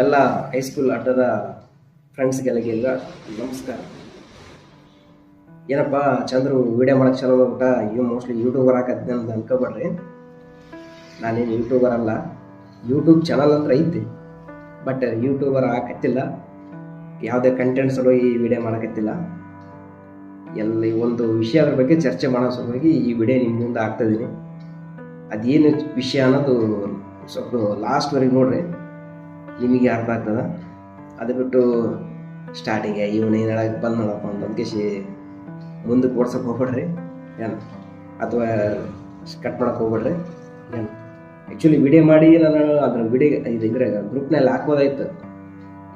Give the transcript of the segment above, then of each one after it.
ನಮ್ಮೆಲ್ಲ ಹೈಸ್ಕೂಲ್ ಆಟದ ಫ್ರೆಂಡ್ಸ್ಗೆಲ್ಲಗೆಲ್ಲ ನಮಸ್ಕಾರ. ಏನಪ್ಪ, ಚಂದ್ರು ವಿಡಿಯೋ ಮಾಡಕ್ಕೆ ಚಲೋ ಊಟ? ಇವ್ ಮೋಸ್ಟ್ಲಿ ಯೂಟ್ಯೂಬರ್ ಹಾಕತ್ತೆ ಅಂತ ಅನ್ಕೋಬೇಡ್ರಿ. ನಾನೇನು ಯೂಟ್ಯೂಬರ್ ಅಲ್ಲ ಯೂಟ್ಯೂಬ್ ಚಾನಲ್ ಅಂದ್ರೆ ಐತಿ. ಬಟ್ ಯೂಟ್ಯೂಬರ್ ಹಾಕತ್ತಿಲ್ಲ ಯಾವುದೇ ಕಂಟೆಂಟ್ಸ್ ಸಲುವಾಗಿ ಈ ವಿಡಿಯೋ ಮಾಡಕತ್ತಿಲ್ಲ. ಎಲ್ಲಿ ಒಂದು ವಿಷಯದ ಬಗ್ಗೆ ಚರ್ಚೆ ಮಾಡೋ ಸಲುವಾಗಿ ಈ ವಿಡಿಯೋ ನಿಮ್ಮ ಮುಂದೆ ಹಾಕ್ತಾಯಿದ್ದೀನಿ ಅದೇನು ವಿಷಯ ಅನ್ನೋದು ಸ್ವಲ್ಪ ಲಾಸ್ಟ್ವರೆಗೆ ನೋಡ್ರಿ. ನಿಮಗೆ ಅರ್ಥ ಆಗ್ತದೆ ಅದು ಬಿಟ್ಟು ಸ್ಟಾರ್ಟಿಂಗೆ ಇವನು ಏನು ಹೇಳಕ್ಕೆ ಬಂದು ನೋಡಪ್ಪ ಅಂತ ಶಿ ಮುಂದಕ್ಕೆ ಓಡ್ಸಕ್ಕೆ ಹೋಗ್ಬೇಡ್ರಿ, ಏನು? ಅಥವಾ ಕಟ್ ಮಾಡಕ್ಕೆ ಹೋಗ್ಬೇಡ್ರಿ, ಏನು? ಆ್ಯಕ್ಚುಲಿ ವಿಡಿಯೋ ಮಾಡಿ ನಾನು ಅದ್ರ ವಿಡಿಯೋ ಇದು ಇದ್ರೆ ಗ್ರೂಪ್ನಲ್ಲಿ ಹಾಕ್ಬೋದಾಯ್ತು.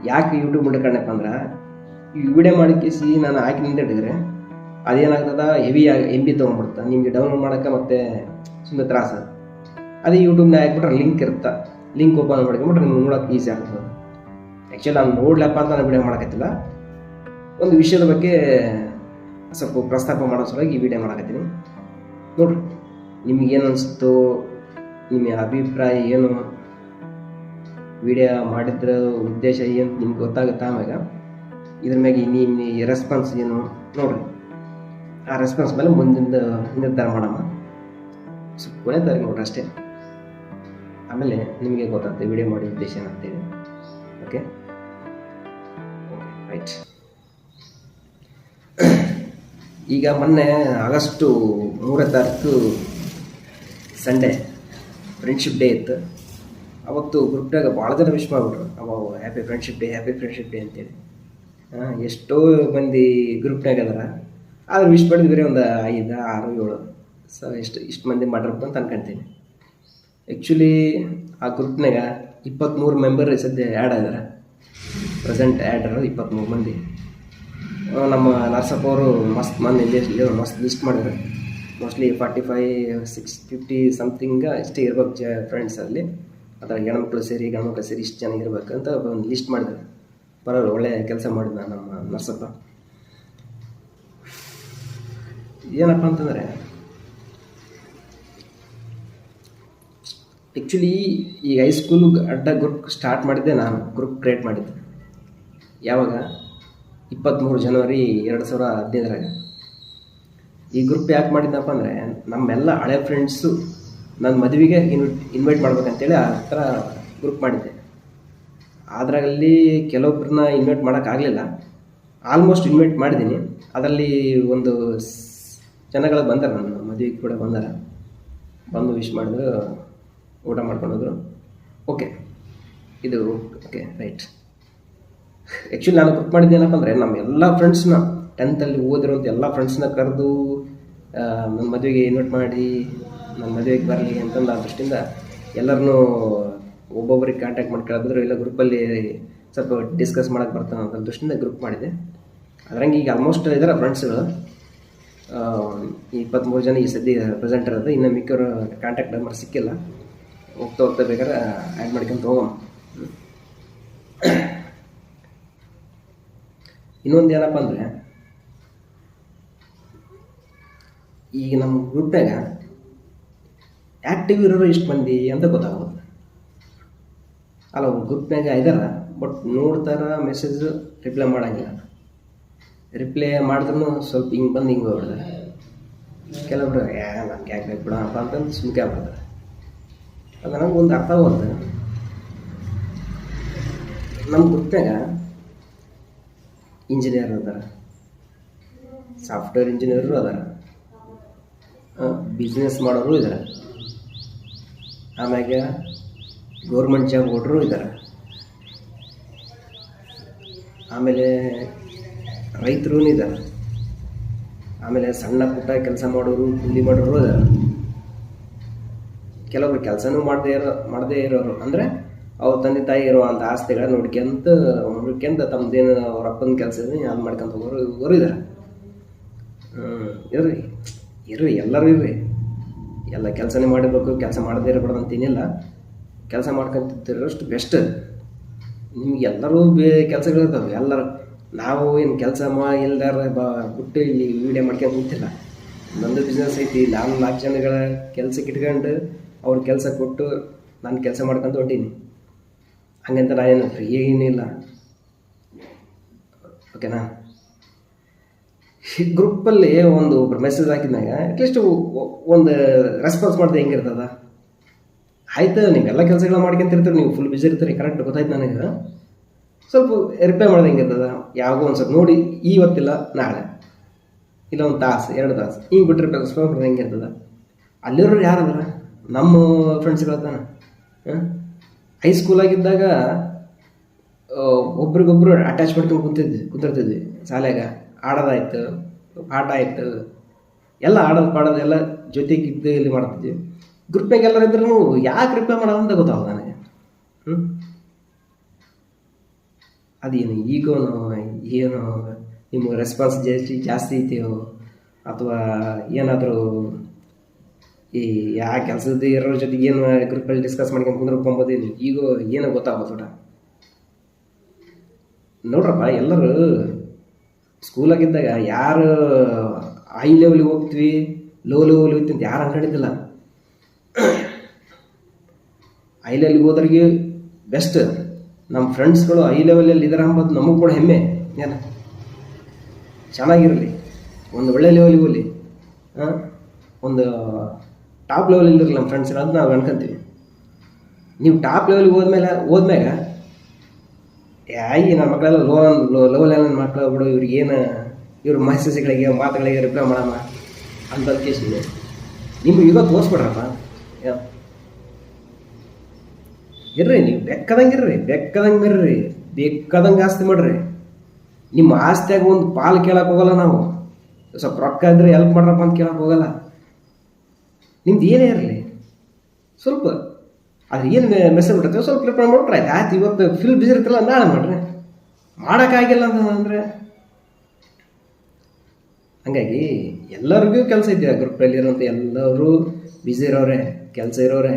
ಯಾಕೆ ಯೂಟ್ಯೂಬ್ ಮುಡ್ಕೊಂಡಪ್ಪ ಅಂದ್ರೆ, ಈ ವಿಡಿಯೋ ಸಿ ನಾನು ಹಾಕಿ ಹಿಡಿದ್ರೆ ಅದೇನಾಗ್ತದ? ಹೆವಿ ಎಂ ಬಿ ತೊಗೊಂಡ್ಬಿಡ್ತ. ನಿಮಗೆ ಡೌನ್ಲೋಡ್ ಮಾಡೋಕ್ಕೆ ಮತ್ತೆ ಸುಮ್ಮನೆ ತ್ರಾಸ. ಅದೇ ಯೂಟ್ಯೂಬ್ನ ಹಾಕ್ಬಿಟ್ರೆ ಲಿಂಕ್ ಇರುತ್ತೆ ಲಿಂಕ್ ಓಪನ್ ಮಾಡ್ಕೊಂಬಿಟ್ರೆ ನಿಮ್ಗೆ ನೋಡೋಕೆ ಈಸಿ ಆಗ್ತದೆ. ಆ್ಯಕ್ಚುಲಿ ನಾನು ನೋಡ್ಲಪ್ಪ ಅಂತ ನಾನು ವಿಡಿಯೋ ಮಾಡಕತ್ತಿಲ್ಲ. ಒಂದು ವಿಷಯದ ಬಗ್ಗೆ ಸ್ವಲ್ಪ ಪ್ರಸ್ತಾಪ ಮಾಡೋ ಸಲುವಾಗಿ ಈ ವಿಡಿಯೋ ಮಾಡಕತ್ತೀನಿ. ನೋಡ್ರಿ ನಿಮಗೇನು ಅನಿಸ್ತು ನಿಮ್ಮ ಅಭಿಪ್ರಾಯ ಏನು? ವಿಡಿಯೋ ಮಾಡಿದ್ರ ಉದ್ದೇಶ ಏನು ನಿಮ್ಗೆ ಗೊತ್ತಾಗುತ್ತೆ ಆಮ್ಯಾಗ? ಇದ್ರ ಮ್ಯಾಗೆ ನಿಮ್ಮ ರೆಸ್ಪಾನ್ಸ್ ಏನು? ನೋಡ್ರಿ, ಆ ರೆಸ್ಪಾನ್ಸ್ ಮೇಲೆ ಮುಂದಿನ ನಿರ್ಧಾರ ಮಾಡೋಣ ಸ್ವಲ್ಪ ತಾರೀಕು ನೋಡ್ರಿ ಅಷ್ಟೇ. ಆಮೇಲೆ ನಿಮಗೆ ಗೊತ್ತಾಗುತ್ತೆ ವಿಡಿಯೋ ಮಾಡಿ ಉದ್ದೇಶ ಏನಂತೇಳಿ ಓಕೆ ಓಕೆ ರೈಟ್ ಈಗ ಮೊನ್ನೆ ಆಗಸ್ಟು ಮೂರನೇ ತಾರೀಕು ಸಂಡೇ ಫ್ರೆಂಡ್ಶಿಪ್ ಡೇ ಇತ್ತು. ಅವತ್ತು ಗ್ರೂಪ್ನಾಗ ಭಾಳ ಜನ ವಿಶ್ ಮಾಡಿಬಿಟ್ರು. ಅವ happy friendship day happy friendship day ಅಂತೇಳಿ. ಎಷ್ಟೋ ಮಂದಿ ಗ್ರೂಪ್ನಾಗ ಅದರ. ಆದ್ರೆ ವಿಶ್ ಮಾಡಿದ್ವಿ ಬೇರೆ ಒಂದು ಐದು, ಆರು, ಏಳು. ಸೊ ಎಷ್ಟು, ಇಷ್ಟು ಮಂದಿ ಮಾಡಿರಪ್ಪ ಅಂತ ಅನ್ಕೊಂತೀನಿ. ಆ್ಯಕ್ಚುಲಿ ಆ ಗ್ರೂಪ್ನಾಗ ಇಪ್ಪತ್ತ್ಮೂರು ಮೆಂಬರ್ ಸದ್ಯ ಆ್ಯಡ್ ಆಗಿದಾರೆ. ಪ್ರೆಸೆಂಟ್ ಆ್ಯಡ್ ಇರೋದು ಇಪ್ಪತ್ತ್ಮೂರು ಮಂದಿ. ನಮ್ಮ ನರ್ಸಪ್ಪ ಅವರು ಮಸ್ತ್ ಮಂದಿ ಲಿಸ್ಟ್ ಮಸ್ತ್ ಲಿಸ್ಟ್ ಮಾಡಿದ್ರು. Mostly forty five six fifty something ಇಷ್ಟೇ ಇರ್ಬೇಕು ಜ ಫ್ರೆಂಡ್ಸ್ ಅಲ್ಲಿ. ಅದರ ಹೆಣ್ಮಕ್ಳು ಸೇರಿ ಗಂಡ್ಮಕ್ಳು ಸೇರಿ ಇಷ್ಟು ಜನ ಇರ್ಬೇಕು ಅಂತ ಒಂದು ಲಿಸ್ಟ್ ಮಾಡಿದ್ರು. ಬರೋರು ಒಳ್ಳೆ ಕೆಲಸ ಮಾಡಿದ ನಮ್ಮ ನರ್ಸಪ್ಪ. ಏನಪ್ಪ ಅಂತಂದರೆ ಆ್ಯಕ್ಚುಲಿ ಈ ಹೈಸ್ಕೂಲ್ ಅಡ್ಡ ಗ್ರೂಪ್ ಸ್ಟಾರ್ಟ್ ಮಾಡಿದ್ದೆ ನಾನು. ಗ್ರೂಪ್ ಕ್ರಿಯೇಟ್ ಮಾಡಿದ್ದೆ. ಯಾವಾಗ? ಇಪ್ಪತ್ತ್ಮೂರು ಜನವರಿ ಎರಡು ಸಾವಿರ ಹದಿನೈದರಾಗ. ಈ ಗ್ರೂಪ್ ಯಾಕೆ ಮಾಡಿದ್ದಪ್ಪ ಅಂದರೆ, ನಮ್ಮೆಲ್ಲ ಹಳೆ ಫ್ರೆಂಡ್ಸು ನನ್ನ ಮದುವೆಗೆ ಇನ್ವಿಟ್ ಇನ್ವೈಟ್ ಮಾಡ್ಬೇಕಂತೇಳಿ ಆ ಥರ ಗ್ರೂಪ್ ಮಾಡಿದ್ದೆ. ಅದರಲ್ಲಿ ಕೆಲವೊಬ್ಬರನ್ನ ಇನ್ವೈಟ್ ಮಾಡೋಕ್ಕಾಗಲಿಲ್ಲ ಆಲ್ಮೋಸ್ಟ್ ಇನ್ವೈಟ್ ಮಾಡಿದ್ದೀನಿ. ಅದರಲ್ಲಿ ಒಂದು ಜನಗಳು ಬಂದಾರ ನನ್ನ ಮದುವೆಗೆ ಕೂಡ ಬಂದಾರ. ಬಂದು ವಿಶ್ ಮಾಡಿದ್ರು. ಊಟ ಮಾಡ್ಕೊಂಡೋದ್ರು. ಓಕೆ ಇದು ಓಕೆ ರೈಟ್ ಆ್ಯಕ್ಚುಲಿ ನಾನು ಗ್ರೂಪ್ ಮಾಡಿದ್ದೇನಪ್ಪ ಅಂದರೆ, ನಮ್ಮ ಎಲ್ಲ ಫ್ರೆಂಡ್ಸ್ನ ಟೆಂತಲ್ಲಿ ಓದಿರುವಂಥ ಎಲ್ಲ ಫ್ರೆಂಡ್ಸ್ನ ಕರೆದು ನನ್ನ ಮದುವೆಗೆ ಇನ್ವೈಟ್ ಮಾಡಿ ನನ್ನ ಮದುವೆಗೆ ಬರಲಿ ಅಂತಂದು ಆ ದೃಷ್ಟಿಯಿಂದ ಎಲ್ಲರನ್ನೂ ಒಬ್ಬೊಬ್ಬರಿಗೆ ಕಾಂಟ್ಯಾಕ್ಟ್ ಮಾಡಿ ಕೇಳಿದ್ರು ಇಲ್ಲ ಗ್ರೂಪಲ್ಲಿ ಸ್ವಲ್ಪ ಡಿಸ್ಕಸ್ ಮಾಡೋಕ್ಕೆ ಬರ್ತಾನೆ ಅಂತ ದೃಷ್ಟಿಯಿಂದ ಗ್ರೂಪ್ ಮಾಡಿದೆ. ಅದರಂಗೆ ಈಗ ಆಲ್ಮೋಸ್ಟ್ ಇದ್ದಾರೆ ಫ್ರೆಂಡ್ಸ್ಗಳು ಇಪ್ಪತ್ತ್ಮೂರು ಜನ ಈ ಸದ್ಯ ಪ್ರೆಸೆಂಟ್ ಇರೋದು ಇನ್ನು ಮಿಕ್ಕವರು ಕಾಂಟ್ಯಾಕ್ಟ್ ನಂಬರ್ ಸಿಕ್ಕಿಲ್ಲ. ಹೋಗ್ತಾ ಹೋಗ್ತಾ ಬೇಕಾದ್ರೆ ಆ್ಯಡ್ ಮಾಡ್ಕೊಂತ ಹೋಗೋಣ. ಇನ್ನೊಂದು ಏನಪ್ಪ ಅಂದರೆ, ಈಗ ನಮ್ಮ ಗ್ರೂಪ್ನಾಗ ಆ್ಯಕ್ಟಿವ್ ಇರೋರು ಇಷ್ಟು ಮಂದಿ ಅಂತ ಗೊತ್ತಾಗೋದು. ಅಲ್ಲ ಗ್ರೂಪ್ನಾಗ ಇದಾರ ಬಟ್ ನೋಡ್ತಾರ ಮೆಸೇಜ್ ರಿಪ್ಲೈ ಮಾಡಂಗಿಲ್ಲ. ರಿಪ್ಲೈ ಮಾಡಿದ್ರು ಸ್ವಲ್ಪ ಹಿಂಗೆ ಬಂದು ಹಿಂಗೆ ಹೋಗ್ಬಿಡ್ತಾರೆ ಕೆಲವೊಬ್ರು ಯಾ ನಮ್ಗೆ ಯಾಕೆ ಬೇಕು ಬಿಡೋಣಪ್ಪ ಅಂತಂದು ಸುಮ್ಕೆ ಆಗ್ಬಿಡ್ತಾರೆ. ಅದು ನಮ್ಗೆ ಒಂದು ಅರ್ಥ ಹೋಗುತ್ತೆ ನಮ್ಮ ಗೊತ್ತಾಗ ಇಂಜಿನಿಯರ್ ಅದಾರ ಸಾಫ್ಟ್ವೇರ್ ಇಂಜಿನಿಯರು ಅದಾರ ಬಿಸ್ನೆಸ್ ಮಾಡೋರು ಇದ್ದಾರೆ ಆಮ್ಯಾಗ ಗೌರ್ಮೆಂಟ್ ಜಾಬ್ ಕೊಟ್ಟರು ಇದ್ದಾರೆ ಆಮೇಲೆ ರೈತರೂ ಇದ್ದಾರೆ ಆಮೇಲೆ ಸಣ್ಣ ಪುಟ್ಟ ಕೆಲಸ ಮಾಡೋರು, ಕೂಲಿ ಮಾಡೋರು ಇದ್ದಾರೆ ಕೆಲವೊಬ್ರು ಕೆಲಸನೂ ಮಾಡದೇ ಇರೋ, ಮಾಡದೇ ಇರೋರು. ಅಂದರೆ ಅವ್ರ ತಂದೆ ತಾಯಿ ಇರುವಂಥ ಆಸ್ತಿಗಳನ್ನ ನೋಡ್ಕೊಂತ ನೋಡ್ಕೊಂತ ತಮ್ಮದೇನು ಅವ್ರ ಅಪ್ಪನ ಕೆಲಸ ಅದು ಮಾಡ್ಕೊಂತ ಹೋಗೋರು ಹೋಗೋರು ಇದ್ದಾರೆ ಇರ್ರಿ ಇರ್ರಿ, ಎಲ್ಲರೂ ಇರ್ರಿ. ಎಲ್ಲ ಕೆಲಸನೇ ಮಾಡಬೇಕು ಕೆಲಸ ಮಾಡದೇ ಇರಬಾರ್ದು ಅಂತೇನಿಲ್ಲ ಕೆಲಸ ಮಾಡ್ಕೊಂತಿರೋಷ್ಟು ಬೆಸ್ಟ್ ನಿಮ್ಗೆ ಎಲ್ಲರೂ ಬೇ ಕೆಲಸಗಳಿರ್ತಾವೆ ಎಲ್ಲರೂ. ನಾವು ಏನು ಕೆಲಸ ಮಾ, ಇಲ್ದಾರ ಬಾ, ಬಿಟ್ಟು ಇಲ್ಲಿ ವೀಡಿಯೋ ಮಾಡ್ಕೊಂಡು ನಿಂತಿಲ್ಲ. ನಂದು ಬಿಸ್ನೆಸ್ ಐತಿ, ನಾನು ನಾಲ್ಕು ಜನಗಳ ಕೆಲಸಕ್ಕೆ ಇಟ್ಕೊಂಡು ಅವ್ರ ಕೆಲಸ ಕೊಟ್ಟು ನಾನು ಕೆಲಸ ಮಾಡ್ಕೊಂಡು ಹೊಂಟೀನಿ. ಹಂಗಂತ ನಾನೇನು ಫ್ರೀ ಏನಿಲ್ಲ ಓಕೆನಾ ಈ ಗ್ರೂಪಲ್ಲಿ ಒಂದು ಒಬ್ರು ಮೆಸೇಜ್ ಹಾಕಿದಾಗ ಅಟ್ಲೀಸ್ಟ್ ಒಂದು ರೆಸ್ಪಾನ್ಸ್ ಮಾಡಿದೆ ಹೆಂಗಿರ್ತದ ಆಯ್ತು ನೀವೆಲ್ಲ ಕೆಲಸಗಳು ಮಾಡ್ಕೊಂತಿರ್ತೀರಿ, ನೀವು ಫುಲ್ ಬಿಸಿ ಇರ್ತೀರಿ ಕರೆಕ್ಟ್ ಗೊತ್ತಾಯ್ತು ನನಗೆ. ಸ್ವಲ್ಪ ರಿಪೇರ್ ಮಾಡಿದೆ ಹೆಂಗಿರ್ತದ ಯಾವಾಗೋ ಒಂದು ಸ್ವಲ್ಪ ನೋಡಿ ಇವತ್ತಿಲ್ಲ ನಾಳೆ. ಇಲ್ಲ ಒಂದು ತಾಸು, ಎರಡು ತಾಸು. ಹಿಂಗೆ ಬಿಟ್ಟರೆ ರೆಸ್ಪಾನ್ಸ್ ಮಾಡೋದು ಹೆಂಗಿರ್ತದ ಅಲ್ಲಿರೋರು ಯಾರದಾರ? ನಮ್ಮ ಫ್ರೆಂಡ್ಸ್ ತಾನೆ ಹೈಸ್ಕೂಲಾಗಿದ್ದಾಗ ಒಬ್ರಿಗೊಬ್ರು ಅಟ್ಯಾಚ್ ಮಾಡ್ಕೊಂಡು ಕೂತಿದ್ವಿ, ಕುಂತಿರ್ತಿದ್ವಿ. ಶಾಲ್ಯಾಗ ಆಡೋದಾಯ್ತು, ಪಾಠ ಆಯ್ತು. ಎಲ್ಲ ಆಡೋದು ಪಾಡೋದು ಎಲ್ಲ ಜೊತೆಗಿದ್ದು ಇಲ್ಲಿ ಮಾಡ್ತಿದ್ವಿ. ಗ್ರೂಪ್ನಾಗ ಎಲ್ಲರೂ ಇದ್ರೂ ಯಾಕೆ ರಿಪ್ಲೈ ಮಾಡೋದಂತ ಗೊತ್ತಾಗಲ್ಲ ನನಗೆ. ಹ್ಞೂ ಅದೇನು ಈಗೋನು ಏನು, ನಿಮ್ಗೆ ರೆಸ್ಪಾನ್ಸ್ ಜಾಸ್ತಿ ಜಾಸ್ತಿ ಐತೆಯೋ? ಅಥವಾ ಏನಾದರೂ ಈ ಯಾ ಕೆಲಸದ ಇರೋರ ಜೊತೆಗೆ ಏನು ಗ್ರೂಪಲ್ಲಿ ಡಿಸ್ಕಸ್ ಮಾಡ್ಕೊಂಡು ಕುಂದ್ರಕೊಂಬೋದು ಈಗ ಏನೋ ಗೊತ್ತಾಗೋದು ನೋಡ್ರಪ್ಪ, ಎಲ್ಲರೂ ಸ್ಕೂಲಾಗಿದ್ದಾಗ ಯಾರು ಹೈ ಲೆವೆಲ್ಗೆ ಹೋಗ್ತೀವಿ ಲೋ ಲೆವೆಲ್ಗೆ ಹೋಗ್ತೀವಿ ಅಂತ ಯಾರು ಅನ್ಕೊಂಡಿದ್ದಿಲ್ಲ ಹೈ ಲೆವೆಲ್ಗೆ ಹೋದ್ರಿಗೆ ಬೆಸ್ಟ್ ನಮ್ಮ ಫ್ರೆಂಡ್ಸ್ಗಳು ಹೈ ಲೆವೆಲಲ್ಲಿ ಇದ್ದಾರೆ ಅಂಬೋದು ನಮಗೂ ಕೂಡ ಹೆಮ್ಮೆ. ಏನು? ಚೆನ್ನಾಗಿರಲಿ. ಒಂದು ಒಳ್ಳೆ ಲೆವೆಲ್ಗೆ ಹೋಗಲಿ. ಒಂದು ಟಾಪ್ ಲೆವೆಲ್ ಇರಲಿ ನಮ್ಮ ಫ್ರೆಂಡ್ಸ್ ಇರೋದು, ನಾವು ಅನ್ಕೊಂತೀವಿ. ನೀವು ಟಾಪ್ ಲೆವೆಲ್ಗೆ ಹೋದ್ಮೇಲೆ, ಹೋದ್ಮ್ಯಾಗ ಯಾಯಿ ನನ್ನ ಮಕ್ಕಳೆಲ್ಲ ಲೋ ಲೋ ಲೆವೆಲ್ ಮಕ್ಕಳು ಬಿಡು, ಇವ್ರಿಗೆ ಏನು, ಇವ್ರ ಮಾತುಗಳಿಗೆ ರಿಪ್ಲೈ ಮಾಡೋಣ ಅಂತ ಕೇಸಿದೆ ನಿಮ್ಗೆ ಈಗ ತೋರಿಸ್ಬಿಡ್ರಪ್ಪ. ಇರ್ರಿ, ನೀವು ಬೆಕ್ಕದಂಗೆ ಇರ್ರಿ ಬೆಕ್ಕದಂಗೆ ಇರ್ರಿ ಬೇಕಾದಂಗೆ ಆಸ್ತಿ ಮಾಡ್ರಿ. ನಿಮ್ಮ ಆಸ್ತಿಯಾಗ ಒಂದು ಪಾಲು ಕೇಳಕ್ಕೆ ಹೋಗಲ್ಲ ನಾವು. ಸ್ವಲ್ಪ ರೊಕ್ಕ ಇದ್ರೆ ಹೆಲ್ಪ್ ಮಾಡ್ರಪ್ಪ ಅಂತ ಕೇಳಕ್ಕೆ ಹೋಗಲ್ಲ. ನಿಮ್ದು ಏನೇ ಇರಲಿ. ಸ್ವಲ್ಪ ಅದು ಏನು ಮೆಸೇಜ್ ಬಿಡುತ್ತೆ ಸ್ವಲ್ಪ ರಿಪ್ಲೈ ಮಾಡ್ಬಿಟ್ರೆ ಆಯ್ತು. ಆಯ್ತು, ಇವತ್ತು ಫಿಲ್ ಬಿಸಿ ಇರ್ತಲ್ಲ, ನಾಳೆ ಮಾಡ್ರಿ. ಮಾಡೋಕ್ಕಾಗಿಲ್ಲ ಅಂತ ಅಂದರೆ? ಹಂಗಾಗಿ ಎಲ್ಲರಿಗೂ ಕೆಲಸ ಇದೆಯಾ? ಆ ಗ್ರೂಪಲ್ಲಿ ಇರೋಂಥ ಎಲ್ಲರೂ ಬ್ಯುಸಿ ಇರೋರೆ, ಕೆಲಸ ಇರೋರೆ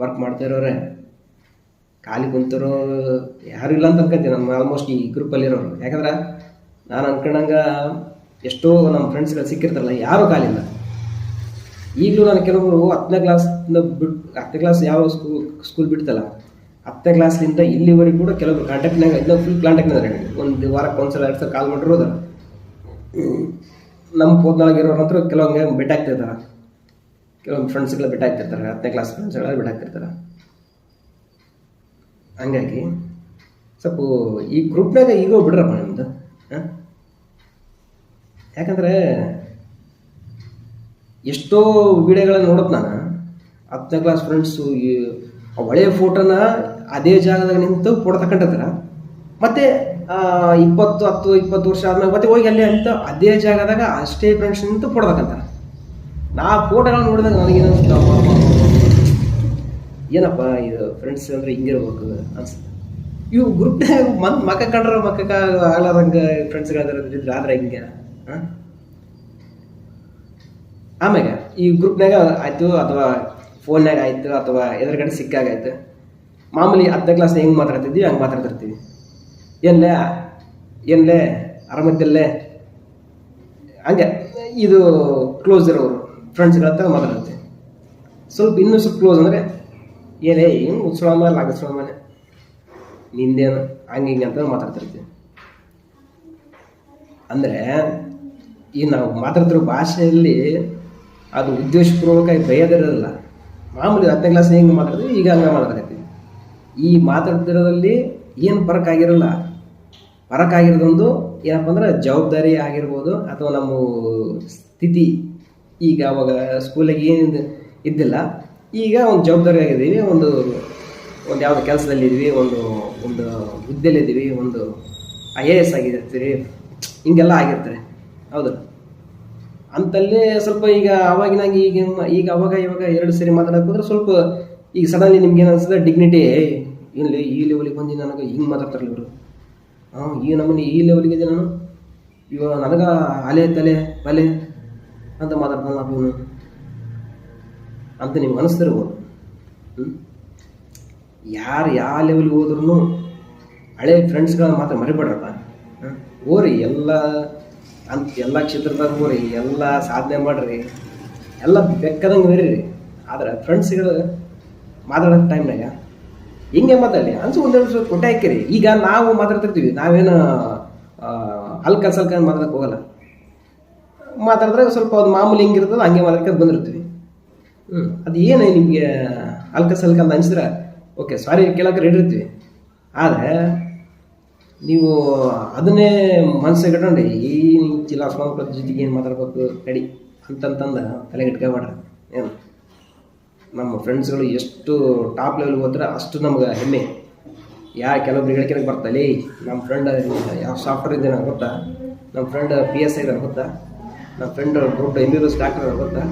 ವರ್ಕ್ ಮಾಡ್ತಾ ಇರೋರೆ. ಖಾಲಿ ಕುಂತಿರೋ ಯಾರು ಇಲ್ಲ ಅಂತ ಅನ್ಕೊಂತೀನಿ. ನಮ್ಮ ಆಲ್ಮೋಸ್ಟ್ ಈ ಗ್ರೂಪಲ್ಲಿ ಇರೋರು. ಯಾಕಂದ್ರೆ ನಾನು ಅನ್ಕೊಂಡಂಗ ಎಷ್ಟೋ ನಮ್ಮ ಫ್ರೆಂಡ್ಸ್ಗಳು ಸಿಕ್ಕಿರ್ತಾರಲ್ಲ, ಯಾರೂ ಖಾಲಿ ಇಲ್ಲ. ಈಗಲೂ ನಾನು ಕೆಲವರು ಹತ್ತನೇ ಕ್ಲಾಸ್ನ ಬಿಟ್ಟು ಹತ್ತನೇ ಕ್ಲಾಸ್ ಯಾವ ಸ್ಕೂಲ್ ಸ್ಕೂಲ್ ಬಿಡ್ತಲ್ಲ, ಹತ್ತನೇ ಕ್ಲಾಸ್ಲಿಂದ ಇಲ್ಲಿವರೆಗೂ ಕೂಡ ಕೆಲವರು ಕಾಂಟ್ಯಾಕ್ಟ್ನಾಗ ಇನ್ನೂ ಫುಲ್ ಕಾಂಟ್ಯಾಕ್ಟ್ನಾಗ ಒಂದು ವಾರಕ್ಕೆ ಒಂದ್ಸಲ ಎರಡು ಸಲ ಕಾಲ್ ಮಾಡಿರೋದು ನಮ್ಮ ಪೋದ್ನೊಳಗೆ ಇರೋರಂತೂ ಕೆಲವೊಂದು ಬೆಟ್ಟ ಆಗ್ತಿರ್ತಾರೆ ಕೆಲವೊಂದು ಫ್ರೆಂಡ್ಸ್ಗಳ ಬೆಟ್ಟ ಆಗ್ತಿರ್ತಾರೆ ಹತ್ತನೇ ಕ್ಲಾಸ್ ಫ್ರೆಂಡ್ಸ್ಗಳ ಬೆಟ್ಟ ಆಗ್ತಿರ್ತಾರೆ ಹಂಗಾಗಿ ಸ್ವಲ್ಪ ಈ ಗ್ರೂಪ್ನಾಗ ಈಗೋ ಬಿಡ್ರಪ್ಪ ನಿಮ್ದು, ಹಾಂ? ಯಾಕಂದರೆ ಎಷ್ಟೋ ವಿಡಿಯೋಗಳನ್ನ ನೋಡೋದು ನಾನು. ಹತ್ತನೇ ಕ್ಲಾಸ್ ಫ್ರೆಂಡ್ಸು ಈ ಹಳೆಯ ಫೋಟೋನ ಅದೇ ಜಾಗದಾಗ ನಿಂತು ಫೋಟೋ ತಗೊಂಡಿರ್ತಾರೆ ಮತ್ತು ಇಪ್ಪತ್ತು, ಹತ್ತು, ಇಪ್ಪತ್ತು ವರ್ಷ ಆದಮೇಲೆ ಮತ್ತೆ ಹೋಗಿ ಅಲ್ಲೇ ಅಂತ ಅದೇ ಜಾಗದಾಗ ಅಷ್ಟೇ ಫ್ರೆಂಡ್ಸ್ ನಿಂತು ಫೋಟೋ ತಗೊಂತಾರೆ ನಾ ಫೋಟೋಗಳನ್ನ ನೋಡಿದಾಗ ನನಗೇನಿಸ್ತು ಏನಪ್ಪ ಇದು ಫ್ರೆಂಡ್ಸ್ ಅಂದರೆ ಹಿಂಗಿರ್ಬೇಕು ಅನ್ಸುತ್ತೆ. ಇವು ಗ್ರೂಪ್ನಾಗ ಮನ್ ಮಕ್ಕ ಕಂಡ್ರೆ ಮಕ್ಕ ಆಗ್ಲಾರಂಗೆ ಫ್ರೆಂಡ್ಸ್ಗಳಾದ್ರೆ ಆದ್ರೆ ಹಿಂಗೆ ಹಾಂ ಆಮ್ಯಾಗ ಈ ಗ್ರೂಪ್ನಾಗ ಆಯಿತು ಅಥವಾ ಫೋನ್ನಾಗ ಆಯಿತು ಅಥವಾ ಎದುರುಗಡೆ ಸಿಕ್ಕಾಗಾಯ್ತು ಮಾಮೂಲಿ ಹತ್ತನೇ ಕ್ಲಾಸ್ ಹೆಂಗೆ ಮಾತಾಡ್ತಿದ್ವಿ, ಹಂಗೆ ಮಾತಾಡ್ತಿರ್ತೀವಿ. ಏನ್ಲೇ ಏನ್ಲೇ, ಆರಾಮದ್ದಲ್ಲೇ. ಹಂಗೆ, ಇದು ಕ್ಲೋಸ್ ಇರೋರು ಫ್ರೆಂಡ್ಸ್ಗಳ ಹತ್ರ ಮಾತಾಡ್ತೀವಿ ಸ್ವಲ್ಪ ಇನ್ನೂ ಸ್ವಲ್ಪ ಕ್ಲೋಸ್ ಅಂದರೆ ಏನೇ ಹಿಂಗೆ ಉತ್ಸವ ಇಲ್ಲ ಆಗಸ್ವ ಮನೆ ನಿಂದೇನು, ಹಂಗೆ ಹಿಂಗೆ ಅಂತ ಮಾತಾಡ್ತಿರ್ತೀವಿ. ಅಂದರೆ, ಈ ನಾವು ಮಾತಾಡ್ತಿರೋ ಭಾಷೆಯಲ್ಲಿ ಅದು ಉದ್ದೇಶಪೂರ್ವಕವಾಗಿ ಬೈಯೋದಿರೋದಿಲ್ಲ ಮಾಮೂಲಿ ಹತ್ತನೇ ಕ್ಲಾಸ್ ಹೆಂಗೆ ಮಾತಾಡಿದ್ರು ಈಗ ಹಂಗೆ ಮಾತಾಡ್ತೀವಿ ಈ ಮಾತಾಡ್ತಿರೋದ್ರಲ್ಲಿ ಏನು ಫರಕ್ ಆಗಿರಲ್ಲ ಫರಕ್ ಆಗಿರೋದೊಂದು ಏನಪ್ಪ ಅಂದ್ರೆ ಜವಾಬ್ದಾರಿ ಆಗಿರ್ಬೋದು ಅಥವಾ ನಮ್ಮ ಸ್ಥಿತಿ. ಈಗ ಅವಾಗ ಸ್ಕೂಲಿಗೆ ಏನು ಇದ್ದಿಲ್ಲ. ಈಗ ಒಂದು ಜವಾಬ್ದಾರಿ ಆಗಿದ್ದೀವಿ, ಒಂದು ಒಂದು ಯಾವುದೋ ಕೆಲಸದಲ್ಲಿದ್ದೀವಿ ಒಂದು ಒಂದು ಹುದ್ದೆಯಲ್ಲಿದ್ದೀವಿ ಒಂದು ಐ ಎ ಎಸ್ ಆಗಿರ್ತೀರಿ ಹಿಂಗೆಲ್ಲ ಆಗಿರ್ತಾರೆ ಹೌದು. ಅಂತಲ್ಲೇ ಸ್ವಲ್ಪ ಈಗ ಅವಾಗಿನಾಗ ಈಗ ಈಗ ಅವಾಗ ಇವಾಗ ಎರಡು ಸರಿ ಮಾತಾಡಕ್ಕೆ ಹೋದ್ರೆ ಸ್ವಲ್ಪ ಈಗ ಸಡನ್ಲಿ ನಿಮ್ಗೆ ಏನು ಅನ್ಸುತ್ತೆ ಡಿಗ್ನಿಟಿ ಇಲ್ಲಿ ಈ ಲೆವೆಲಿಗೆ ಬಂದು ನನಗೆ ಹಿಂಗೆ ಮಾತಾಡ್ತಾರಲ್ಲ ಇವರು. ಹಾಂ ಈ ನಮ್ಮನೆ ಈ ಲೆವೆಲ್ಗೆ ಇದೆ ನಾನು? ಇವಾಗ ನನಗೆ ಅಲೆ ತಲೆ, ಬಲೆ ಅಂತ ಮಾತಾಡ್ತಾನಲ್ಲ ಅವನು ಅಂತ ನಿಮ್ಗೆ ಅನಿಸ್ತಿರ್ಬೋದು ಹ್ಞೂ ಯಾರು ಯಾವ ಲೆವೆಲ್ಗೆ ಹೋದ್ರೂ ಹಳೆ ಫ್ರೆಂಡ್ಸ್ಗಳನ್ನ ಮಾತ್ರ ಮರಿಬೇಡ್ರಪ್ಪ. ಓರಿ ಎಲ್ಲ ಅಂತ ಎಲ್ಲ ಕ್ಷೇತ್ರದಾಗ ಹೋರಿ ಎಲ್ಲ ಸಾಧನೆ ಮಾಡ್ರಿ. ಎಲ್ಲ ಬೆಕ್ಕದಂಗೆ ಮೇರಿರಿ ಆದ್ರೆ ಫ್ರೆಂಡ್ಸ್ಗಳು ಮಾತಾಡೋ ಟೈಮ್ನಾಗ ಹಿಂಗೆ ಮಾತಾಡಲಿ. ಅನ್ಸು ಒಂದು ಸ್ವಲ್ಪ ಕೊಟ್ಟೆ ಹಾಕಿರಿ. ಈಗ ನಾವು ಮಾತಾಡ್ತಿರ್ತೀವಿ. ನಾವೇನು ಅಲ್ಕ ಸಲ್ಕ ಮಾತಾಡಕ್ಕೆ ಹೋಗಲ್ಲ. ಮಾತಾಡಿದ್ರೆ ಸ್ವಲ್ಪ ಅದು ಮಾಮೂಲಿ ಹಿಂಗಿರ್ತದೆ ಹಂಗೆ ಮಾತಾಡ್ಕೊಂಡು ಬಂದಿರ್ತೀವಿ. ಅದು ಏನು ನಿಮಗೆ ಅಲ್ಕ ಸಲ್ಕ ಅಂತ ಅನ್ಸಿದ್ರೆ, ಓಕೆ ಸಾರಿ ಕೇಳೋಕೆ ರೆಡಿ ಇರ್ತೀವಿ. ಆದರೆ ನೀವು ಅದನ್ನೇ ಮನಸ್ಸಿಗೆ ಇಟ್ಕೊಂಡು ಈ ಜಿಲ್ಲಾ ಸ್ವಾಮಿ ಜೊತೆಗೆ ಏನು ಮಾತಾಡ್ಬೇಕು ಕಡಿ ಅಂತಂತಂದು ತಲೆಗೆ ಇಟ್ಕೊಬೇಡ್ರಿ ಏನು? ನಮ್ಮ ಫ್ರೆಂಡ್ಸ್ಗಳು ಎಷ್ಟು ಟಾಪ್ ಲೆವೆಲ್ ಹೋದ್ರೆ ಅಷ್ಟು ನಮ್ಗೆ ಹೆಮ್ಮೆ. ಯಾ ಕೆಲವೊಬ್ರು ಹೇಳಿಕೆ ಬರ್ತಲೇ ನಮ್ಮ ಫ್ರೆಂಡ್ ಯಾವ ಸಾಫ್ಟ್ವೇರ್ ಇದ್ದೇನೆ ಗೊತ್ತಾ? ನಮ್ಮ ಫ್ರೆಂಡ್ ಪಿ ಎಸ್ ಐ ಗೊತ್ತಾ? ನಮ್ಮ ಫ್ರೆಂಡ್ ದೊಡ್ಡ ಎಂ ಬಿ ಎಸ್ ಡಾಕ್ಟರ್ ಗೊತ್ತಾ?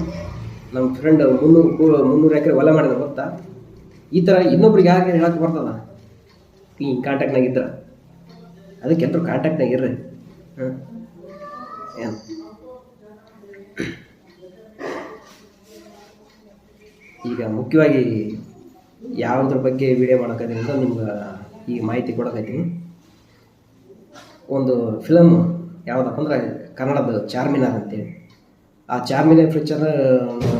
ನಮ್ಮ ಫ್ರೆಂಡ್ ಮುನ್ನೂರು ಮುನ್ನೂರು ಎಕರೆ ಹೊಲ ಮಾಡಿದ ಗೊತ್ತಾ? ಈ ಥರ ಇನ್ನೊಬ್ರಿಗೆ ಯಾಕೆ ಹೇಳಕ್ಕೆ ಬರ್ತದ? ಈ ಕಾಂಟ್ಯಾಕ್ಟ್ನಾಗ ಇದ್ರೆ. ಅದಕ್ಕೆ ಎಲ್ಲರೂ ಕಾಂಟ್ಯಾಕ್ಟ್ನಾಗ ಇರ್ರಿ ಹಾಂ. ಏನು ಈಗ ಮುಖ್ಯವಾಗಿ ಯಾವುದ್ರ ಬಗ್ಗೆ ವಿಡಿಯೋ ಅಂತ ನಿಮ್ಗೆ ಈ ಮಾಹಿತಿ ಕೊಡಕತ್ತೀನಿ. ಒಂದು ಫಿಲಮ್ ಯಾವುದಪ್ಪ ಅಂದ್ರೆ ಕನ್ನಡದ ಚಾರ್ಮಿನಾರ್ ಅಂತೇಳಿ. ಆ ಚಾರ್ಮಿನಾರ್ ಫ್ಯೂಚರ್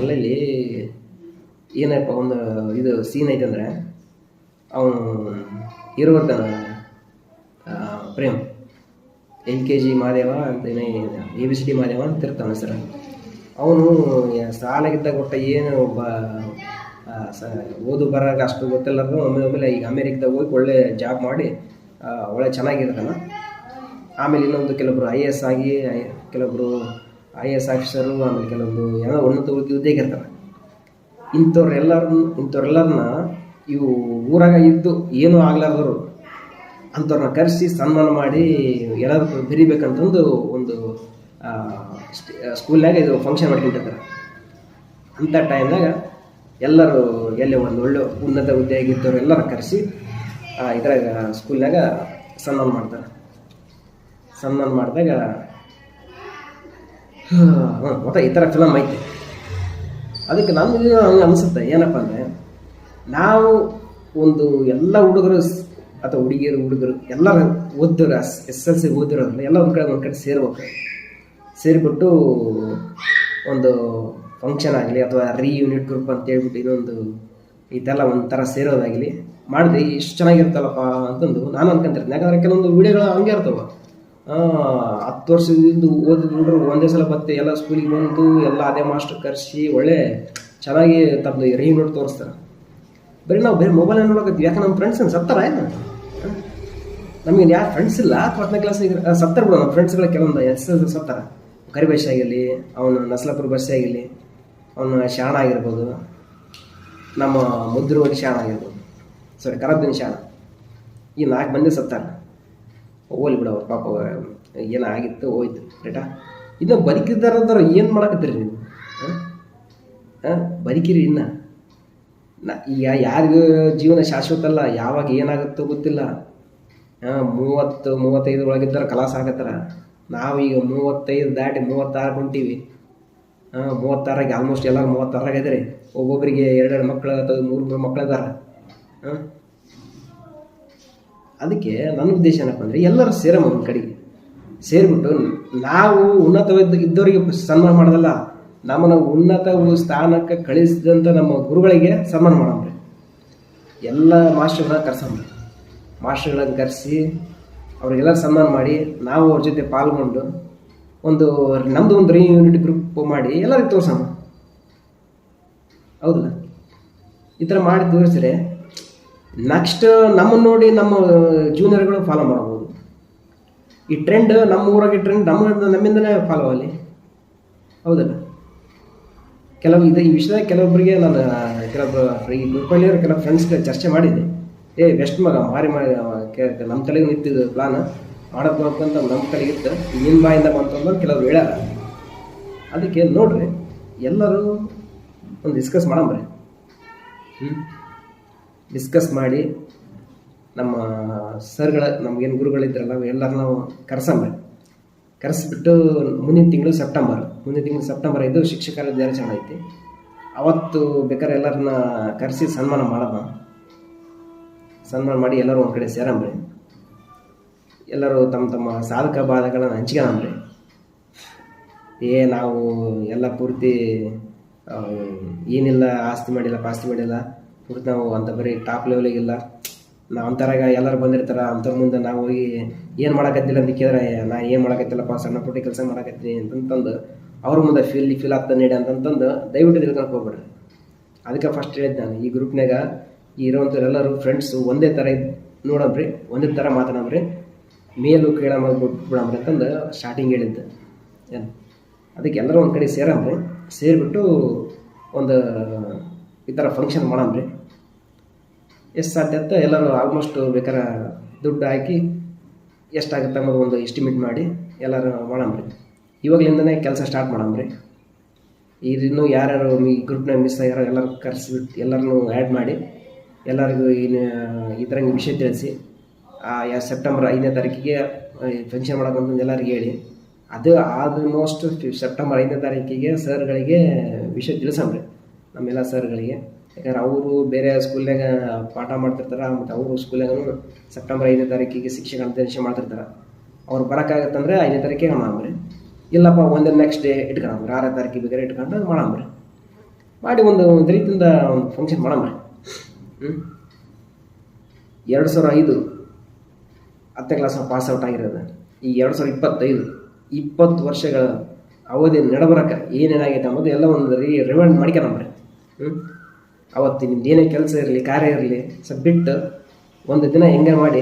ಅಲ್ಲಿ ಏನಪ್ಪ ಒಂದು ಇದು ಸೀನ್ ಐತೆ ಅಂದರೆ ಅವನು ಆ, Prem. L K G Madeva ಅಂತ A B C D Madeva ಅಂತ ಇರ್ತಾನೆ ಸರ್. ಅವನು ಸಾಲಾಗಿದ್ದಾಗ ಒಟ್ಟ ಏನು ಒಬ್ಬ ಓದು ಬರಾಗ ಅಷ್ಟು ಗೊತ್ತೆಲ್ಲರೂ ಒಮ್ಮೆ ಒಮ್ಮೆಲೆ ಈಗ ಅಮೇರಿಕದಾಗ ಹೋಗಿ ಒಳ್ಳೆ ಜಾಬ್ ಮಾಡಿ ಒಳ್ಳೆ ಚೆನ್ನಾಗಿರ್ತಾನೆ. ಆಮೇಲೆ ಇನ್ನೊಂದು ಕೆಲವೊಬ್ರು ಐ ಎ ಎಸ್ ಆಗಿ ಕೆಲವರು ಐ ಎ ಎಸ್ ಆಫೀಸರು, ಆಮೇಲೆ ಕೆಲವೊಂದು ಏನೋ ಉನ್ನತ ಹುದ್ದೆ ಇರ್ತಾರೆ. ಇಂಥವ್ರೆಲ್ಲರನ್ನ ಇಂಥವ್ರೆಲ್ಲರನ್ನ ಇವು ಊರಾಗ ಇದ್ದು ಏನೂ ಆಗ್ಲಾರ್ದವರು. ಅಂಥವ್ರನ್ನ ಕರೆಸಿ ಸನ್ಮಾನ ಮಾಡಿ ಎಲ್ಲರೂ ಬೆರಿಬೇಕಂತಂದು ಒಂದು ಸ್ಕೂಲ್ನಾಗ ಇದು ಫಂಕ್ಷನ್ ಮಾಡ್ಕೊಂಡಿರ್ತಾರೆ. ಅಂಥ ಟೈಮ್ನಾಗ ಎಲ್ಲರೂ ಎಲ್ಲಿ ಒಂದು ಒಳ್ಳೆ ಉನ್ನತ ಹುದ್ದೆಯಾಗಿದ್ದವ್ರು ಎಲ್ಲರ ಕರೆಸಿ ಇದ್ರಾಗ ಸ್ಕೂಲ್ನಾಗ ಸನ್ಮಾನ ಮಾಡ್ತಾರೆ. ಸನ್ಮಾನ ಮಾಡಿದಾಗ ಮತ್ತೆ ಈ ಥರ ಫಿಲಮ್ ಐತೆ. ಅದಕ್ಕೆ ನಮಗೆ ಹಂಗೆ ಅನಿಸುತ್ತೆ. ಏನಪ್ಪ ಅಂದರೆ, ನಾವು ಒಂದು ಎಲ್ಲ ಹುಡುಗರು ಅಥವಾ ಹುಡುಗಿಯರು, ಹುಡುಗರು, ಎಲ್ಲರೂ ಓದಿದ್ರು ಎಸ್ ಎಲ್ ಸಿ ಓದಿರೋದ್ರಿಂದ ಎಲ್ಲ ಒಂದು ಕಡೆ ಒಂದು ಕಡೆ ಸೇರ್ಬೇಕು. ಸೇರಿಬಿಟ್ಟು ಒಂದು ಫಂಕ್ಷನ್ ಆಗಲಿ ಅಥವಾ ರೀ ಯೂನಿಟ್ ಗ್ರೂಪ್ ಅಂತ ಹೇಳ್ಬಿಟ್ಟು ಇನ್ನೊಂದು ಇದೆಲ್ಲ ಒಂಥರ ಸೇರೋದಾಗಲಿ ಮಾಡಿದ್ರೆ ಇಷ್ಟು ಚೆನ್ನಾಗಿರ್ತಲ್ಲಪ್ಪ ಅಂತಂದು ನಾನು ಅನ್ಕೊಂತಿರ್ತೀನಿ ಯಾಕಂದ್ರೆ ಕೆಲವೊಂದು ವಿಡಿಯೋಗಳು ಹಂಗೆ ಇರ್ತವೆ. ಹತ್ತು ವರ್ಷದಿಂದ ಓದಿದ ಹುಡುಗರು ಒಂದೇ ಸಲ ಬತ್ತೆ ಎಲ್ಲ ಸ್ಕೂಲಿಗೆ ಬಂದು ಎಲ್ಲ ಅದೇ ಮಾಸ್ಟರ್ ಕರೆಸಿ ಒಳ್ಳೆ ಚೆನ್ನಾಗಿ ತಮ್ಮದು ರೀಯೂನಿಟ್ ತೋರಿಸ್ತಾರೆ. ಬರೀ ನಾವು ಬೇರೆ ಮೊಬೈಲ್ ನೋಡಕತ್ತೀವಿ. ಯಾಕೆ ನಮ್ಮ ಫ್ರೆಂಡ್ಸ್ ಏನು ಸತ್ತಾರ ಏನು? ನಮಗೆ ಯಾರು ಫ್ರೆಂಡ್ಸ್ ಇಲ್ಲ. ಹತ್ತನೇ ಕ್ಲಾಸಿಗೆ ಸತ್ತಾರ ಬಿಡು. ನಮ್ಮ ಫ್ರೆಂಡ್ಸ್ಗಳ ಕೆಲವೊಂದು ಎಸ್ ಎಲ್ ಸತ್ತಾರ ಕರಿಭಾಷೆ ಆಗಿರಲಿ, ಅವನು ನಸ್ಲಾಪುರ ಭಾಷೆ ಆಗಿರಲಿ, ಅವನು ಶಾಣ ಆಗಿರ್ಬೋದು. ನಮ್ಮ ಮುದ್ರವಾಗಿ ಶಾಣ ಆಗಿರ್ಬೋದು. ಸಾರಿ ಕರಬ್ಬಿನ ಶಾಣ. ಈ ನಾಲ್ಕು ಮಂದಿ ಸತ್ತಾರ ಹೋಗ್ಲಿ ಬಿಡ ಅವ್ರ, ಪಾಪ ಏನಾಗಿತ್ತು ಹೋಯ್ತು ರೇಟಾ ಇನ್ನು ಬದುಕಿದ್ದಾರಂದ್ರೆ ಏನು ಮಾಡಕತ್ತೀರಿ ನೀವು? ಹಾಂ ಬದುಕಿರಿ ಇನ್ನು. ನ, ಈಗ ಯಾರಿಗೂ ಜೀವನ ಶಾಶ್ವತ ಅಲ್ಲ ಯಾವಾಗ ಏನಾಗುತ್ತೋ ಗೊತ್ತಿಲ್ಲ. ಮೂವತ್ತು, ಮೂವತ್ತೈದು ಒಳಗಿದ್ದಾರೆ ಕಲಾಸ ಆಗತ್ತಾರ. ನಾವೀಗ ಮೂವತ್ತೈದು ದಾಟಿ ಮೂವತ್ತಾರು ಹೊಂಟೀವಿ. ಮೂವತ್ತಾರಾಗಿ ಆಲ್ಮೋಸ್ಟ್ ಎಲ್ಲರೂ ಮೂವತ್ತಾರಾಗ ಇದ್ದಾರೆ. ಒಬ್ಬೊಬ್ಬರಿಗೆ ಎರಡೆರಡು ಮಕ್ಕಳು ಅಥವಾ ಮೂರು ಮೂರು ಮಕ್ಕಳು ಇದ್ದಾರೆ ಅದಕ್ಕೆ ನನ್ನ ಉದ್ದೇಶ ಏನಪ್ಪ ಅಂದರೆ, ಎಲ್ಲರೂ ಸೇರಮ್ಮ ಒಂದು ಕಡೆಗೆ. ಸೇರಿಬಿಟ್ಟು ನಾವು ಉನ್ನತವಾದ ಇದ್ದವರಿಗೆ ಸನ್ಮಾನ ಮಾಡೋದಲ್ಲ ನಮ್ಮನ್ನು ಉನ್ನತ ಸ್ಥಾನಕ್ಕೆ ಕಳಿಸಿದಂಥ ನಮ್ಮ ಗುರುಗಳಿಗೆ ಸನ್ಮಾನ ಮಾಡಮ್ರಿ ಎಲ್ಲ ಮಾಸ್ಟರ್ಗಳನ್ನ ಕರ್ಸಮ್ರಿ ಮಾಸ್ಟರ್ಗಳನ್ನು ಕರೆಸಿ ಅವ್ರಿಗೆಲ್ಲ ಸನ್ಮಾನ ಮಾಡಿ ನಾವು ಅವ್ರ ಜೊತೆ ಪಾಲ್ಗೊಂಡು ಒಂದು ನಮ್ಮದು ಒಂದು ಯೂನಿಟ್ ಗ್ರೂಪ್ ಮಾಡಿ ಎಲ್ಲರಿಗೆ ತೋರ್ಸಮ್ಮ ಹೌದಲ್ಲ? ಈ ಥರ ಮಾಡಿ ತೋರಿಸಿದ್ರೆ ನೆಕ್ಸ್ಟ್ ನಮ್ಮನ್ನು ನೋಡಿ ನಮ್ಮ ಜೂನಿಯರ್ಗಳು ಫಾಲೋ ಮಾಡ್ಬೋದು ಈ ಟ್ರೆಂಡ್ ನಮ್ಮ ಊರಾಗೆ ಟ್ರೆಂಡ್ ನಮ್ಮ ನಮ್ಮಿಂದಲೇ ಫಾಲೋ ಆಗಲಿ ಹೌದಲ್ಲ? ಕೆಲವು ಇದು ಈ ವಿಷಯದಾಗ ಕೆಲವೊಬ್ಬರಿಗೆ ನಾನು ಕೆಲವೊಬ್ಬರು ಈ ಗ್ರೂಪಲ್ಲಿರೋ ಕೆಲವು ಫ್ರೆಂಡ್ಸ್ಗೆ ಚರ್ಚೆ ಮಾಡಿದ್ದೆ. ಏ ಬೆಸ್ಟ್ ಮಗ ಮಾರಿ ಮಾಡಿ ನಮ್ಮ ತಲೆಗೆ ನಿಂತಿದ್ದು ಪ್ಲಾನ್ ಮಾಡಬೇಕು ಅಂತ ನಮ್ಮ ತಲೆಗೆ ಇತ್ತು. ನಿನ್ನ ಬಾಯಿಂದ ಬಂತಂದ್ರೆ ಕೆಲವ್ರು ಹೇಳ್ಯಾರ. ಅದಕ್ಕೆ ನೋಡ್ರಿ, ಎಲ್ಲರೂ ಒಂದು ಡಿಸ್ಕಸ್ ಮಾಡಂಬ್ರಿ ಹ್ಞೂ ಡಿಸ್ಕಸ್ ಮಾಡಿ ನಮ್ಮ ಸರ್ಗಳ, ನಮಗೇನು ಗುರುಗಳಿದ್ರಲ್ಲ ಎಲ್ಲರೂ ನಾವು ಕರ್ಸಂಬ್ರಿ ಕರೆಸ್ಬಿಟ್ಟು ಮುಂದಿನ ತಿಂಗಳು ಸೆಪ್ಟೆಂಬರ್, ಮುಂದಿನ ತಿಂಗಳು ಸೆಪ್ಟೆಂಬರ್ ಐದು ಶಿಕ್ಷಕರ ದಿನಾಚರಣೆ ಐತಿ. ಅವತ್ತು ಬೇಕಾದ್ರೆ ಎಲ್ಲರನ್ನ ಕರೆಸಿ ಸನ್ಮಾನ ಮಾಡೋಣ. ಸನ್ಮಾನ ಮಾಡಿ ಎಲ್ಲರೂ ಒಂದು ಕಡೆ ಸೇರಂಬ್ರಿ. ಎಲ್ಲರೂ ತಮ್ಮ ತಮ್ಮ ಸಾಧಕ ಬಾಧಗಳನ್ನು ಹಂಚ್ಕೊಳ್ಳಂಬ್ರಿ ಏ, ನಾವು ಎಲ್ಲ ಪೂರ್ತಿ ಏನಿಲ್ಲ, ಆಸ್ತಿ ಮಾಡಿಲ್ಲ, ಪಾಸ್ತಿ ಮಾಡಿಲ್ಲ. ಪೂರ್ತಿ ನಾವು ಅಂತ ಬರೀ ಟಾಪ್ ಲೆವೆಲಿಗಿಲ್ಲ ನಾವು ಈಗ ಎಲ್ಲರೂ ಬಂದಿರ್ತಾರೆ, ಅಂಥವ್ರ ಮುಂದೆ ನಾವು ಹೋಗಿ ಏನು ಮಾಡಕತ್ತಿಲ್ಲ ಅಂತ ಕೇಳಿದ್ರೆ, ನಾ ಏನು ಮಾಡಕತ್ತಿಲ್ಲಪ್ಪ, ಸಣ್ಣ ಪುಟ್ಟ ಕೆಲಸ ಮಾಡಕತ್ತೀನಿ ಅಂತಂತಂದು ಅವ್ರ ಮುಂದೆ ಫೀಲ್ ಫೀಲ್ ಆಗ್ತಾನೆ ನೀಡಿ ಅಂತಂತಂದು ದಯವಿಟ್ಟು ತಿಳ್ಕೊಳಕ್ಕೆ ಹೋಗ್ಬೇಡ್ರಿ. ಅದಕ್ಕೆ ಫಸ್ಟ್ ಹೇಳಿದ್ದು ನಾನು, ಈ ಗ್ರೂಪ್ನಾಗ ಇರೋವಂಥವ್ರು ಎಲ್ಲರೂ ಫ್ರೆಂಡ್ಸು ಒಂದೇ ಥರ ನೋಡಂಬ್ರಿ, ಒಂದೇ ಥರ ಮಾತಾಡಂಬ್ರಿ ಮೇಲು ಕೇಳ ಬಿಟ್ಬಿಡಂಬ್ರಿ ಅಂತಂದು ಸ್ಟಾರ್ಟಿಂಗ್ ಹೇಳಿದ್ದು. ಏನು? ಅದಕ್ಕೆ ಎಲ್ಲರೂ ಒಂದು ಕಡೆ ಸೇರಮ್ರಿ ಸೇರಿಬಿಟ್ಟು ಒಂದು ಈ ಥರ ಫಂಕ್ಷನ್ ಮಾಡಮ್ರಿ ಎಷ್ಟು ಸಾಧ್ಯ ಅಂತ ಎಲ್ಲರೂ ಆಲ್ಮೋಸ್ಟ್ ಬೇಕಾರೆ ದುಡ್ಡು ಹಾಕಿ ಎಷ್ಟಾಗುತ್ತೆ ಅನ್ನೋದು ಒಂದು ಎಸ್ಟಿಮೇಟ್ ಮಾಡಿ ಎಲ್ಲರೂ ಮಾಡಮ್ರಿ ಇವಾಗಲಿಂದನೇ ಕೆಲಸ ಸ್ಟಾರ್ಟ್ ಮಾಡಮ್ರಿ ಇದನ್ನು ಯಾರ್ಯಾರು ಈ ಗ್ರೂಪ್ನಾಗ ಮಿಸ್ ಆಗ್ಯಾರೋ ಎಲ್ಲರೂ ಕರೆಸಿಬಿಟ್ಟು ಎಲ್ಲರನ್ನೂ ಆ್ಯಡ್ ಮಾಡಿ ಎಲ್ಲರಿಗೂ ಇನ್ನು ಈ ಥರ ವಿಷಯ ತಿಳಿಸಿ. ಯಾ ಸೆಪ್ಟೆಂಬರ್ ಐದನೇ ತಾರೀಕಿಗೆ ಫಂಕ್ಷನ್ ಮಾಡೋಕ್ಕಂತಂದು ಎಲ್ಲರಿಗೆ ಹೇಳಿ. ಅದು ಆಲ್ಮೋಸ್ಟ್ ಸೆಪ್ಟೆಂಬರ್ ಐದನೇ ತಾರೀಕಿಗೆ ಸರ್ಗಳಿಗೆ ವಿಷಯ ತಿಳಿಸಮ್ರಿ ನಮ್ಮೆಲ್ಲ ಸರ್ಗಳಿಗೆ. ಯಾಕಂದ್ರೆ ಅವರು ಬೇರೆ ಸ್ಕೂಲ್ನಾಗ ಪಾಠ ಮಾಡ್ತಿರ್ತಾರೆ, ಮತ್ತು ಅವರು ಸ್ಕೂಲ್ನಾಗೂ ಸೆಪ್ಟೆಂಬರ್ ಐದನೇ ತಾರೀಕಿಗೆ ಶಿಕ್ಷಕ ನಿರ್ದೇಶ ಮಾಡ್ತಿರ್ತಾರೆ. ಅವ್ರು ಬರೋಕ್ಕಾಗತ್ತಂದ್ರೆ ಐದನೇ ತಾರೀಕಿಗೆ ಮಾಡಿ ಇಲ್ಲಪ್ಪ, ಒಂದೇ ನೆಕ್ಸ್ಟ್ ಡೇ ಇಟ್ಕೊಂಡ್ರಿ ಆರನೇ ತಾರೀಕಿಗೆ ಬೇಕಾದ್ರೆ ಇಟ್ಕೊಂಡು ಮಾಡಮ್ರಿ ಮಾಡಿ ಒಂದು ಒಂದು ರೀತಿಯಿಂದ ಒಂದು ಫಂಕ್ಷನ್ ಮಾಡಮ್ರಿ ಹ್ಞೂ ಎರಡು ಸಾವಿರ ಐದು ಹತ್ತನೇ ಕ್ಲಾಸ್ ಪಾಸ್ ಔಟ್ ಆಗಿರೋದು. ಈ ಎರಡು ಸಾವಿರ ಇಪ್ಪತ್ತೈದು, ಇಪ್ಪತ್ತು ವರ್ಷಗಳ ಅವಧಿ ನಡಬರಕ್ಕೆ ಏನೇನಾಗೈತೆ ಅನ್ನೋದು ಎಲ್ಲ ಒಂದು ರೀ ರಿವೈಂಡ್ ಮಾಡ್ಕೊಂಡ್ರಿ ಹ್ಞೂ ಅವತ್ತು ನಿಮ್ದು ಏನೇ ಕೆಲಸ ಇರಲಿ, ಕಾರ್ಯ ಇರಲಿ ಸ್ವಲ್ಪ ಬಿಟ್ಟು ಒಂದು ದಿನ ಹೆಂಗೆ ಮಾಡಿ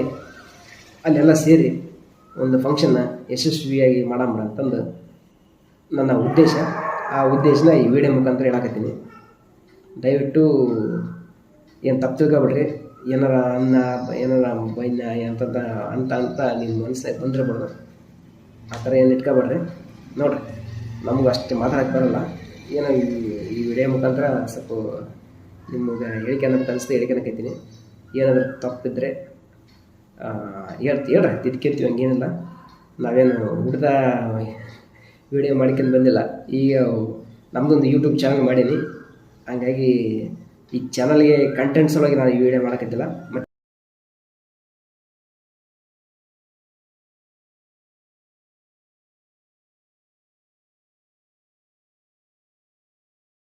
ಅಲ್ಲೆಲ್ಲ ಸೇರಿ ಒಂದು ಫಂಕ್ಷನ್ನ ಯಶಸ್ವಿಯಾಗಿ ಮಾಡಮ್ರ ಅಂತಂದು ನನ್ನ ಉದ್ದೇಶ. ಆ ಉದ್ದೇಶನ ಈ ವಿಡಿಯೋ ಮುಖಾಂತರ ಹೇಳಕತ್ತೀನಿ. ದಯವಿಟ್ಟು ಏನು ತಪ್ಪು ತಿಳ್ಕೊಬೇಡ್ರಿ. ಏನಾರ ಅನ್ನ, ಏನಾರ ಬೈನ ಅಂತಂತ ಅಂತ ಅಂತ ನಿಮ್ಮ ಮನಸ್ಸಿಗೆ ಬಂದಿರಬಾರ್ದು ಆ ಥರ ಏನು ಇಟ್ಕೊಬೇಡ್ರಿ. ನೋಡ್ರಿ ನಮಗೂ ಅಷ್ಟು ಮಾತಾಡಕ್ಕೆ ಬರಲ್ಲ. ಏನೋ ಈ ಈ ವಿಡಿಯೋ ಮುಖಾಂತರ ಸ್ವಲ್ಪ ನಿಮಗೆ ಹೇಳಿಕೆ ಅನ್ನೋದು ಕಲಿಸ್ದೆ ಹೇಳಿಕೆ ಅನ್ನಕತ್ತೀನಿ ಏನಾದರೂ ತಪ್ಪಿದ್ರೆ ಹೇಳ್ತಿ, ಹೇಳ್ರಿ. ತಿದ್ಕೇತೀವಿ ಹಂಗೇನಿಲ್ಲ ನಾವೇನು ಹುಡ್ದ ವಿಡಿಯೋ ಮಾಡ್ಕೊಂಡು ಬಂದಿಲ್ಲ. ಈಗ ನಮ್ಮದೊಂದು ಯೂಟ್ಯೂಬ್ ಚಾನಲ್ ಮಾಡೀನಿ. ಹಂಗಾಗಿ ಈ ಚಾನಲ್ಗೆ ಕಂಟೆಂಟ್ಸ್ ಒಳಗೆ ನಾನು ಈ ವಿಡಿಯೋ ಮಾಡೋಕ್ಕಿದ್ದಿಲ್ಲ ಮತ್ತು